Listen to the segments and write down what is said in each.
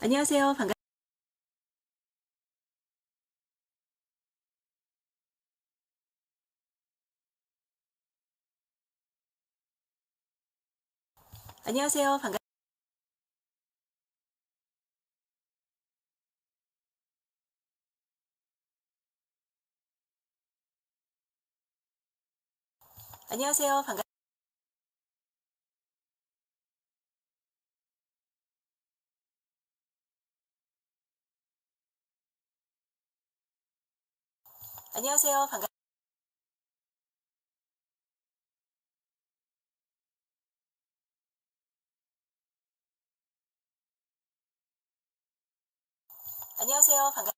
안녕하세요. 반갑 안녕하세요. 반갑 안녕하세요. 반갑 안녕하세요. 반갑 안녕하세요. 반갑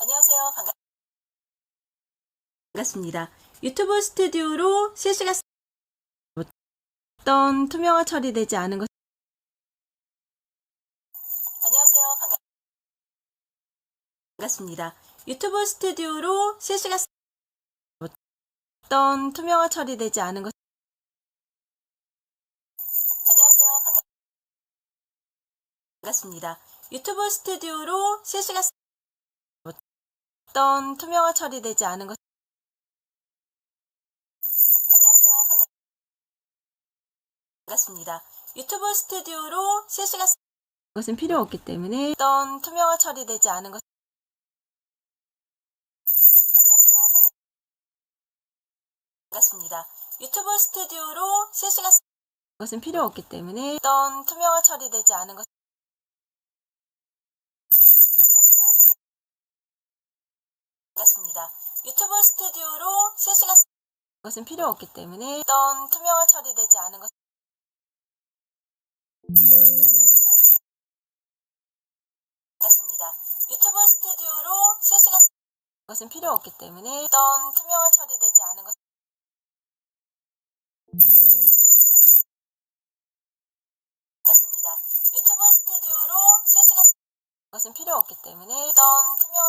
안녕하세요. 반갑 반갑습니다. 유튜브 스튜디오로 실시간 스- 어떤 투명화 처리되지 않은 것 안녕하세요. 반갑 반갑습니다. 유튜브 스튜디오로 실시간 스- 어떤 투명화 처리되지 않은 것 안녕하세요. 반갑 반갑습니다. 유튜브 스튜디오로 실시간 스- 어떤 투명화 처리되지 않은 것 안녕하세요. 반갑 반갑습니다. 유튜브 스튜디오로 실시간 스- 것은 필요 없기 때문에 어떤 투명화 처리되지 않은 것 안녕하세요. 반갑 반갑습니다. 유튜브 스튜디오로 실시간 스- 것은 필요 없기 때문에 어떤 투명화 처리되지 않은 것 안녕하세요. 반갑 반갑습니다. 유튜브 스튜디오로 실시간 스- 것은 필요 없기 때문에 어떤 투명화 처리되지 않은 것. 반갑습니다. 유튜브 스튜디오로 실시간 스- 것은 필요 없기 때문에 어떤 투명화 처리되지 않은 것. 반갑습니다. 유튜브 스튜디오로 실시간 스- 것은 필요 없기 때문에 어떤 투명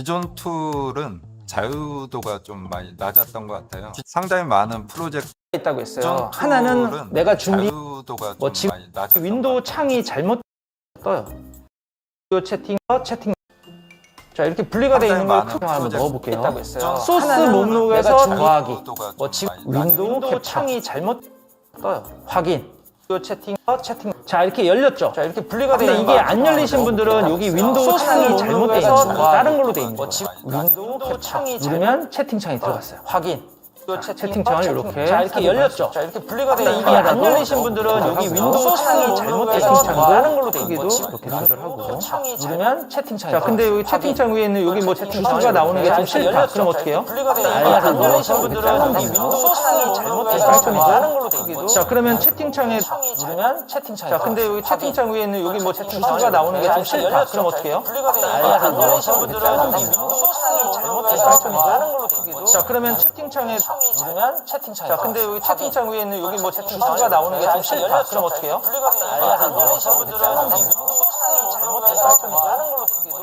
기존 툴은 자유도가 좀 많이 낮았던 것 같아요. 상당히 많은 프로젝트 있다고 했어요. 하나는 내가 준비 자유도가 뭐 좀 지금 많이 낮았던 윈도우 것 같아요. 창이 잘못 떠요. 윈도우 채팅, 채팅. 자 이렇게 분리가 되어 있는 걸 크게 한번 넣어볼게요. 소스 목록에서 더하기. 자유도가 뭐좀 지금 많이 낮았던 윈도우. 창이 잘못 떠요. 확인. 윈도우 채팅, 채팅. 자 이렇게 열렸죠. 자 이렇게 분리가 상당히 있는 이게 안 열리신 분들은 여기 윈도우 소스 창이 잘못되어 있는 거예요. 더하기. 다른 걸로 되어 있는 뭐 거예요. 지금 윈도우 창이 누르면 채팅창이 들어갔어요. 확인. 채팅창을 이렇게 자, 이렇게 열렸죠. 자 이렇게 분리가 되어 이게 안 열리신 분들은 여기 윈도우 창이 채팅창도 다른 걸로 되어 있는 거예요. 이렇게 이렇게 조절하고 누르면 채팅창이 자 근데 여기 채팅창 위에 있는 여기 뭐 주소가 나오는 게 좀 싫다. 그럼 어떻게 해요? 알아서 안 열리신 눌러서 분들은 이렇게 거예요. 자 그러면 채팅창에 누르면 채팅창이 자 근데 여기 채팅창 위에 있는 여기 뭐 주소가 나오는 게 좀 싫다. 그럼 어떻게 해요? 알아서 안 열리신 분들은 여기 윈도우 창이 잘못되어 다른 걸로 거예요. 자 그러면 채팅창에 누르면 채팅창이 자 근데 여기 채팅창 위에 있는 여기 뭐 주소가 나오는 게 좀 싫다. 그럼 어떻게 해요? 알아서 안 열리신 분들은 잘못되어 있는 다른 걸로.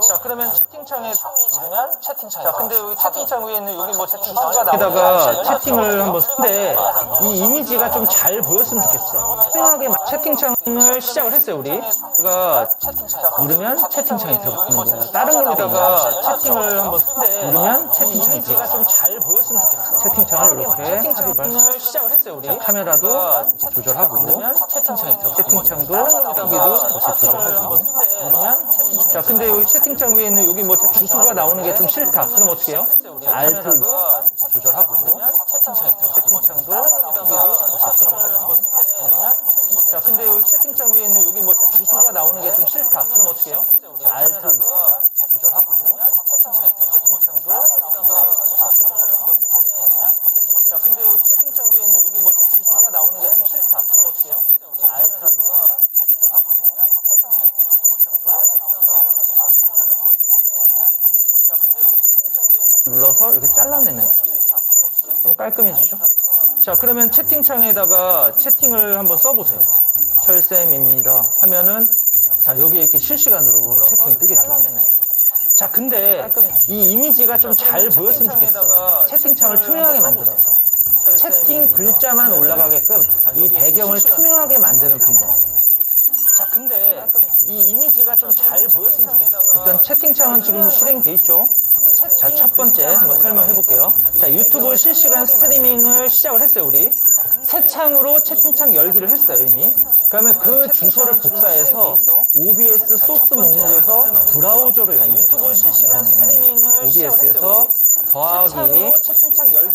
자 그러면 채팅창에 누르면 채팅창. 자, 근데 여기 채팅창 위에 있는 여기 뭐 채팅창 여기다가 채팅을 한번 쓰는데 이 이미지가 좀 잘 보였으면 좋겠어. 생각에 채팅창을 시작을 했어요, 우리. 우리가 누르면 채팅창이 들어가는 거야. 다른 걸로다가 채팅을 한번 쓰는데 누르면 채팅창이 이미지가 좀 잘 보였으면 좋겠어. 채팅창을 이렇게 삽입을 시작을 했어요, 우리. 자, 카메라도 조절하고 채팅창이 들어. 채팅창도 크기도 조절하고 누르면. 자, 근데 여기 채팅창 위에 있는 여기 뭐 주소가 나오는 게 좀 싫다. 그럼 어떻게 해요? 알트 조절하고. 채팅창도 크기도 이렇게 조절하고. 자, 근데 여기 채팅창 위에 있는 여기 뭐 주소가 나오는 게 좀 싫다. 그럼 어떻게 해요? 알트 조절하고. 채팅창도 이렇게 조절하고 누르면 자, 근데 여기 채팅창 위에 있는 여기 뭐 주소가 나오는 게 좀 싫다. 그럼 어떻게 해요? 알트 조절하고 채팅창이 들어. 채팅창도 크기도 이렇게 조절하고 누르면 자, 근데 여기 채팅창 위에 있는 눌러서 이렇게 잘라내면 돼. 그럼 깔끔해지죠? 자, 그러면 채팅창에다가 채팅을 한번 써보세요. 철쌤입니다. 하면은, 자, 여기에 이렇게 실시간으로 채팅이 뜨겠죠. 자, 근데 이 이미지가 좀 잘 보였으면 좋겠어. 채팅창을 투명하게 만들어서. 채팅 글자만 올라가게끔 이 배경을 투명하게 만드는 방법. 자, 근데 이 이미지가 좀 잘 보였으면 좋겠어. 일단 채팅창은 지금 실행돼 있죠. 자, 첫 번째 한번 설명해 볼게요. 자, 유튜브 실시간 스트리밍을 시작을 했어요, 우리. 새 창으로 채팅창 열기를 했어요, 이미. 그러면 그 주소를 복사해서 OBS 소스 목록에서 브라우저로 연결. 유튜브 실시간 스트리밍을 OBS에서 더하기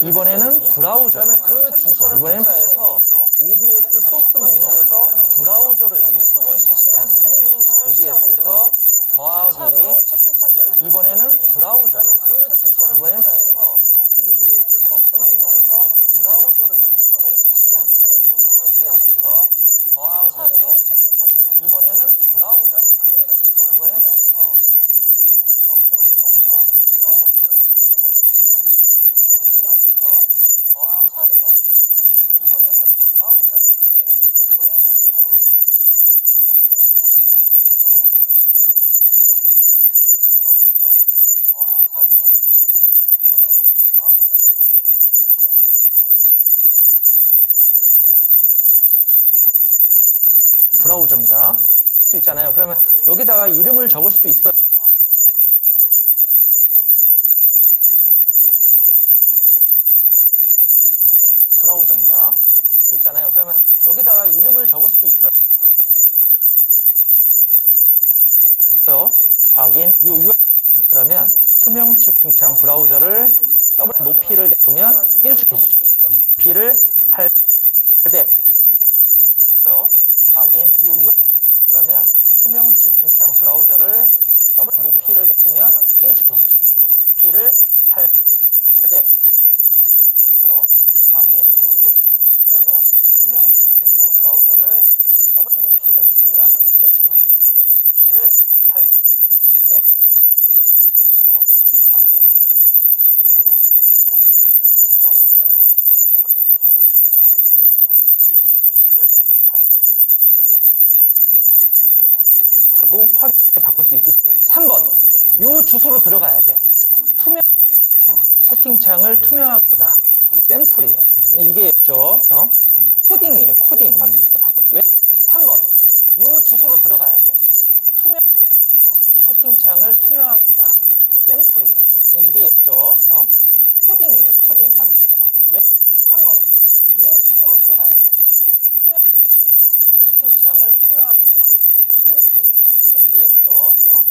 이번에는 브라우저. 그 복사해서 OBS 소스 목록에서 브라우저로 연결. 유튜브 실시간 스트리밍을 OBS에서 더하기 이번에는 브라우저. 그 주소를 이번에는 복사해서 OBS 소스 목록에서 브라우저로 연결. 유튜브 실시간 스트리밍을 OBS에서 더하기 이번에는 브라우저. 그 주소를 이번에는 복사해서 OBS 소스 목록에서 브라우저로 연결. 유튜브 실시간 스트리밍을 OBS에서 더하기 이번에는 브라우저. 그 주소를 이번에는 복사해서 OBS 소스 목록에서 브라우저로 연결. OBS에서 더하기 이번에는 브라우저. 이번에는 OBS 소스 목록에서 브라우저로 연결. 브라우저입니다. 수 있잖아요. 그러면 여기다가 이름을 적을 수도 있어요. 브라우저입니다. 수 있잖아요. 그러면 여기다가 이름을 적을 수도 있어요. 확인 유, 유 그러면 투명 채팅창 브라우저를 더블 높이를 내면 일축해지죠. 높이를 800 확인 유, 유 그러면 투명 채팅창 브라우저를 더블 높이를 내면 일축해지죠. 높이를 800 확인 유, 유 그러면 투명 채팅창 브라우저를 더블 높이를 내면 일축해지죠. 높이를 800 확인 유, 유 그러면 투명 채팅창 브라우저를 더블 높이를 내면 일축해지죠. 높이를 800 하고 확인에 바꿀 수 있기 3번. 요 주소로 들어가야 돼. 투명 어, 채팅창을 투명하다 샘플이에요. 이게 있죠? 어? 코딩이에요 코딩. 바꿀 수 있기 3번. 요 주소로 들어가야 돼. 투명 어, 채팅창을 투명하다 샘플이에요. 이게 있죠? 어? 코딩이에요 코딩. 바꿀 수 있기 3번. 요 주소로 들어가야 돼. 투명 어, 채팅창을 투명하다 샘플이에요. 이게 있죠. 어?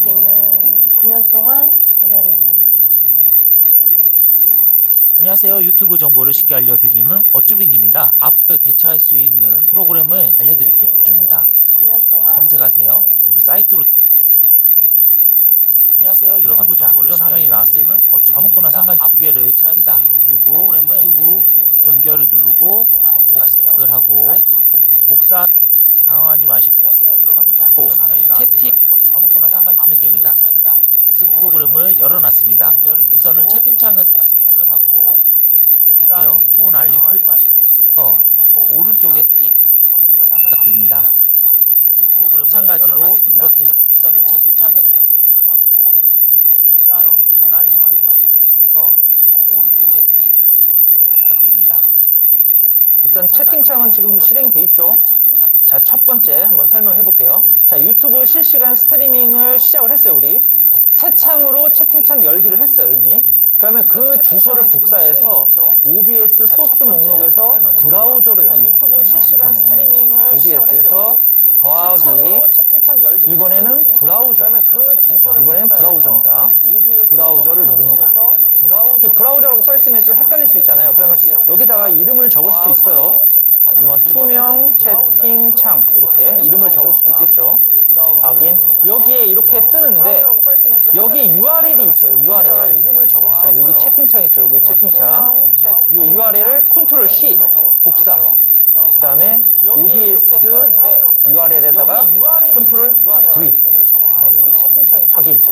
여기는 9년 동안 저 자리에만 있어요. 안녕하세요. 유튜브 정보를 쉽게 알려드리는 어쭈빈입니다. 앞으로 대처할 수 있는 프로그램을 알려드릴게요. 줍니다. 9년 동안 검색하세요. 그리고 사이트로 안녕하세요. 유튜브 정보를 이런 화면이 나왔을 때 아무거나 상관이 두 개를 합니다. 그리고 유튜브 연결을 누르고 검색하세요. 그걸 하고 사이트로 복사 당황하지 마시고 안녕하세요. 들어갑니다. 오, 채팅 아무거나 상관이 됩니다. 스 프로그램을 열어놨습니다. 우선은 채팅창을 그걸 하고 볼게요. 호은 알림 클릭 마시고 어, 오른쪽에 부탁드립니다. 마찬가지로 이렇게 우선은 채팅창을 그걸 하고 볼게요. 호은 알림 클릭 마시고 어, 오른쪽에 부탁드립니다. 일단 채팅창은 지금 실행돼 있죠. 자, 첫 번째 한번 설명해 볼게요. 자, 유튜브 실시간 스트리밍을 시작을 했어요, 우리. 새 창으로 채팅창 열기를 했어요, 이미. 그러면 그 주소를 복사해서 OBS 소스 목록에서 브라우저로 여는 유튜브 실시간 스트리밍을 OBS에서 더하기 이번에는 브라우저. 이번에는 브라우저입니다. 브라우저를 누릅니다. 이렇게 브라우저라고 써 있으면 좀 헷갈릴 수 있잖아요. 그러면 여기다가 이름을 적을 수도 있어요. 뭐 투명 채팅창 이렇게 이름을 적을 수도 있겠죠. 확인. 여기에 이렇게 뜨는데 여기에 URL이 있어요. URL. 자, 여기 채팅창 있죠. 여기 채팅창. 이 URL을 컨트롤 C 복사. 그 다음에 OBS URL에다가 컨트롤 V. 여기 채팅창이 확인.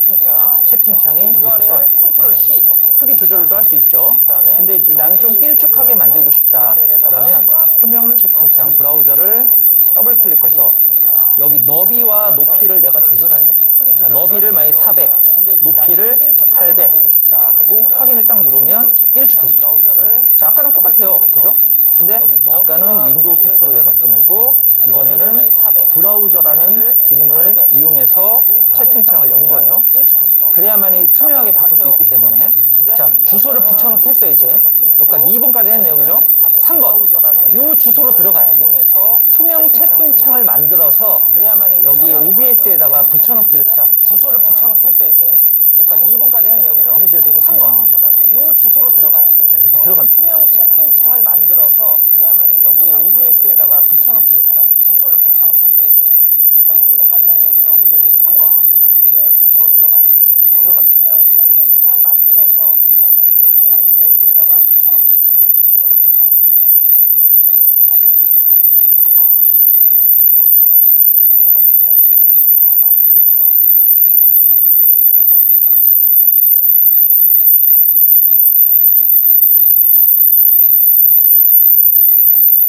채팅창이 이렇게 떠요 컨트롤 C. 크기 조절도 할 수 있죠. 근데 이제 나는 좀 길쭉하게 만들고 싶다. 그러면 투명 채팅창 브라우저를 더블 클릭해서 여기 너비와 높이를 내가 조절해야 돼요. 자, 너비를 만약에 400 높이를 800 하고 확인을 딱 누르면 길쭉해지죠. 자 아까랑 똑같아요. 그죠? 근데 아까는 윈도우 캡처로 열었던 거고 이번에는 브라우저라는 기능을 이용해서 채팅창을 연 거예요. 그래야만이 투명하게 바꿀 수 있기 때문에. 자 주소를 붙여넣기 했어요 이제. 여기까지 2번까지 했네요 그죠? 3번. 요 주소로 들어가야 돼. 투명 채팅창을 만들어서 여기 OBS에다가 붙여넣기를 자 주소를 붙여넣기 했어요 이제. 여기까지 2번까지 했네요 그죠? 해줘야 되거든요. 3번 요 주소로 들어가야 돼. 자, 이렇게 들어가면 투명 채팅창을 만들어서 여기 OBS에다가 붙여넣기를 자 주소를 붙여넣기 했어요 이제. 여기까지 2번까지 했네요 그죠? 해줘야 되거든요. 3번. 요 주소로 들어가야 돼. 들어가면 투명 채팅창을 만들어서 여기 OBS에다가 붙여넣기를 자 주소를 붙여넣기 했어요 이제. 여기까지 2번까지 했네요 그죠? 해줘야 되거든요. 3번. 요 주소로 들어가야 돼. 들어가면 투명 채팅창을 만들어서 여기 OBS에다가 붙여넣기를 자 주소를 붙여넣기 했어요. 이제 들어간 투명